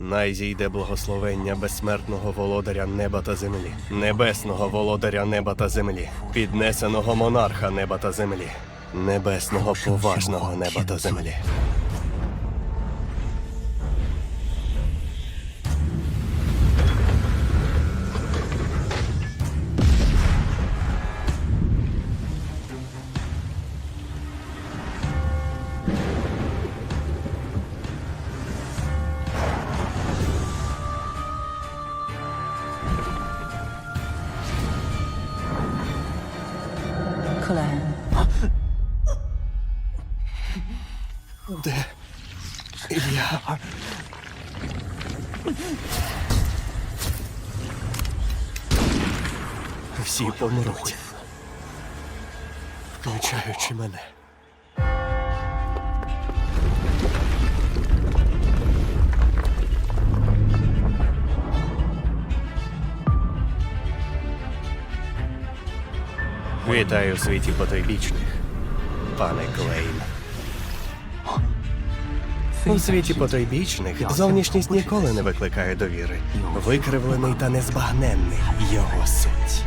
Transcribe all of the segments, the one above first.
Най зійде благословення безсмертного володаря неба та землі, небесного володаря неба та землі, піднесеного монарха неба та землі, небесного поважного неба та землі. 后来对唉呀不行喜欢那种会死你吃还是吃 Вітаю в світі потойбічних, пане Клейн. У світі потойбічних зовнішність ніколи не викликає довіри. Викривлений та незбагненний його суть.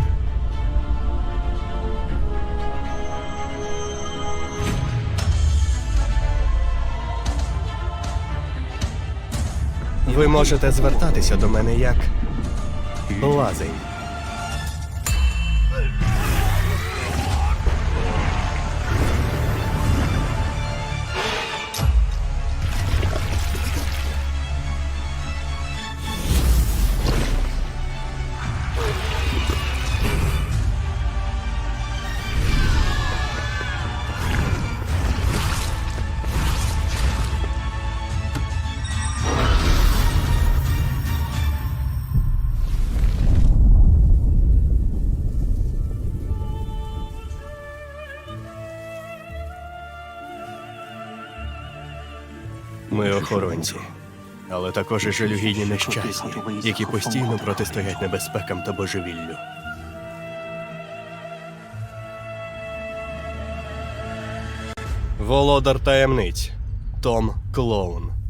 Ви можете звертатися до мене як лазень. Ми охоронці, але також і жалюгідні нещасні, які постійно протистоять небезпекам та божевіллю. Володар таємниць Том Клоун.